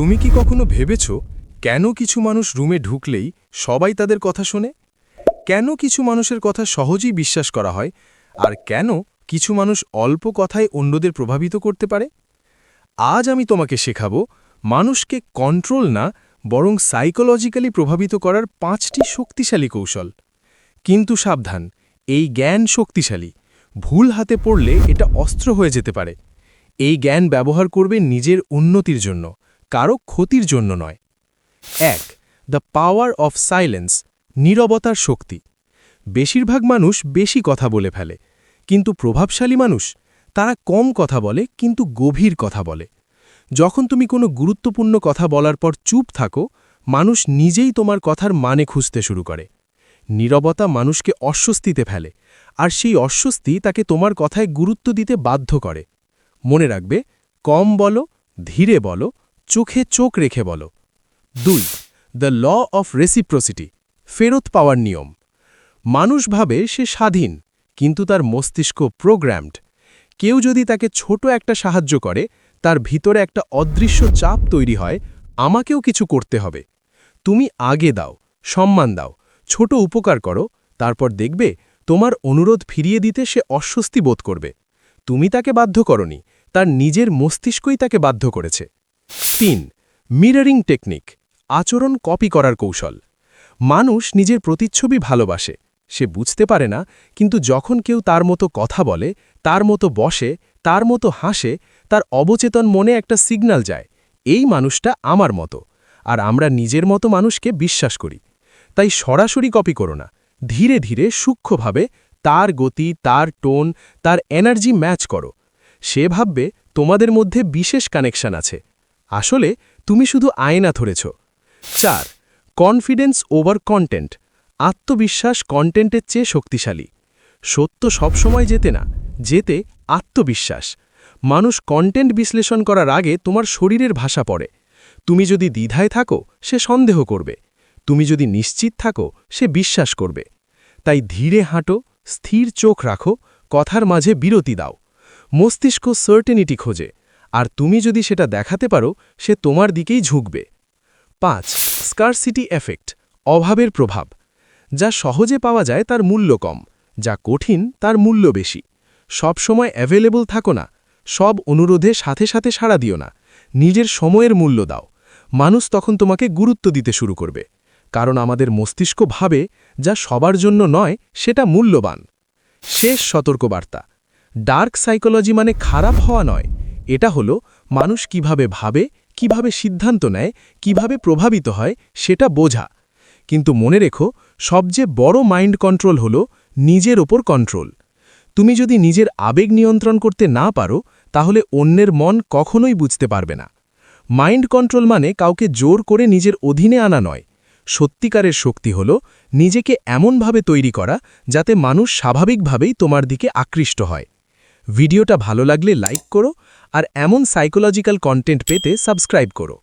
তুমি কি কখনো ভেবেছ কেন কিছু মানুষ রুমে ঢুকলেই সবাই তাদের কথা শোনে? কেন কিছু মানুষের কথা সহজেই বিশ্বাস করা হয়? আর কেন কিছু মানুষ অল্প কথায় অন্যদের প্রভাবিত করতে পারে? আজ আমি তোমাকে শেখাবো মানুষকে কন্ট্রোল না, বরং সাইকোলজিক্যালি প্রভাবিত করার পাঁচটি শক্তিশালী কৌশল। কিন্তু সাবধান, এই জ্ঞান শক্তিশালী। ভুল হাতে পড়লে এটা অস্ত্র হয়ে যেতে পারে। এই জ্ঞান ব্যবহার করবে নিজের উন্নতির জন্য। কারও ক্ষতির জন্য নয়। এক দ্য পাওয়ার অফ সাইলেন্স নীরবতার শক্তি। বেশিরভাগ মানুষ বেশি কথা বলে ফেলে, কিন্তু প্রভাবশালী মানুষ, তারা কম কথা বলে, কিন্তু গভীর কথা বলে। যখন তুমি কোনো গুরুত্বপূর্ণ কথা বলার পর চুপ থাকো, মানুষ নিজেই তোমার কথার মানে খুঁজতে শুরু করে। নীরবতা মানুষকে অস্বস্তিতে ফেলে, আর সেই অস্বস্তি তাকে তোমার কথায় গুরুত্ব দিতে বাধ্য করে। মনে রাখবে, কম বলো, ধীরে বলো চোখে চোখ রেখে বলো। দুই দ্য ল অফ রেসিপ্রোসিটি ফেরত পাওয়ার নিয়ম। মানুষ ভাবে সে স্বাধীন, কিন্তু তার মস্তিষ্ক প্রোগ্রামড কেউ যদি তাকে ছোট একটা সাহায্য করে, তার ভিতরে একটা অদৃশ্য চাপ তৈরি হয়, আমাকেও কিছু করতে হবে। তুমি আগে দাও, সম্মান দাও, ছোট উপকার করো, তারপর দেখবে তোমার অনুরোধ ফিরিয়ে দিতে সে অস্বস্তি বোধ করবে। তুমি তাকে বাধ্য করনি, তার নিজের মস্তিষ্কই তাকে বাধ্য করেছে। তিন মিররিং টেকনিক আচরণ কপি করার কৌশল। মানুষ নিজের প্রতিচ্ছবি ভালোবাসে, সে বুঝতে পারে না, কিন্তু যখন কেউ তার মতো কথা বলে, তার মতো বসে, তার মতো হাসে, তার অবচেতন মনে একটা সিগন্যাল যায়, এই মানুষটা আমার মতো, আর আমরা নিজের মতো মানুষকে বিশ্বাস করি। তাই সরাসরি কপি করো না, ধীরে ধীরে সূক্ষ্মভাবে তার গতি, তার টোন তার এনার্জি ম্যাচ করো। সে ভাববে তোমাদের মধ্যে বিশেষ কানেকশন আছে আসলে তুমি শুধু আয়না ধরেছ। চার কনফিডেন্স ওভার কন্টেন্ট আত্মবিশ্বাস কন্টেন্টের চেয়ে শক্তিশালী। সত্য সবসময় যেতে না, যেতে আত্মবিশ্বাস। মানুষ কন্টেন্ট বিশ্লেষণ করার আগে তোমার শরীরের ভাষা পড়ে। তুমি যদি দ্বিধায় থাকো, সে সন্দেহ করবে। তুমি যদি নিশ্চিত থাকো, সে বিশ্বাস করবে। তাই ধীরে হাঁটো, স্থির চোখ রাখো, কথার মাঝে বিরতি দাও। মস্তিষ্ক সার্টেনিটি খোঁজে। আর তুমি যদি সেটা দেখাতে পারো, সে তোমার দিকেই ঝুঁকবে। পাঁচ স্কারসিটি এফেক্ট অভাবের প্রভাব। যা সহজে পাওয়া যায় তার মূল্য কম, যা কঠিন তার মূল্য বেশি। সব সময় অ্যাভেলেবল থাকো না, সব অনুরোধে সাথে সাথে সাড়া দিও না, নিজের সময়ের মূল্য দাও। মানুষ তখন তোমাকে গুরুত্ব দিতে শুরু করবে, কারণ আমাদের মস্তিষ্ক ভাবে যা সবার জন্য নয়, সেটা মূল্যবান। শেষ সতর্কবার্তা ডার্ক সাইকোলজি মানে খারাপ হওয়া নয় এটা হলো মানুষ কীভাবে ভাবে, কীভাবে সিদ্ধান্ত নেয়, কীভাবে প্রভাবিত হয় সেটা বোঝা। কিন্তু মনে রেখো, সবচেয়ে বড় মাইন্ড কন্ট্রোল হলো নিজের ওপর কন্ট্রোল। তুমি যদি নিজের আবেগ নিয়ন্ত্রণ করতে না পারো, তাহলে অন্যের মন কখনোই বুঝতে পারবে না। মাইন্ড কন্ট্রোল মানে কাউকে জোর করে নিজের অধীনে আনা নয়। সত্যিকারের শক্তি হল নিজেকে এমনভাবে তৈরি করা যাতে মানুষ স্বাভাবিকভাবেই তোমার দিকে আকৃষ্ট হয়। ভিডিওটা ভালো লাগলে লাইক করো আর এমন সাইকোলজিক্যাল কন্টেন্ট পেতে সাবস্ক্রাইব করো।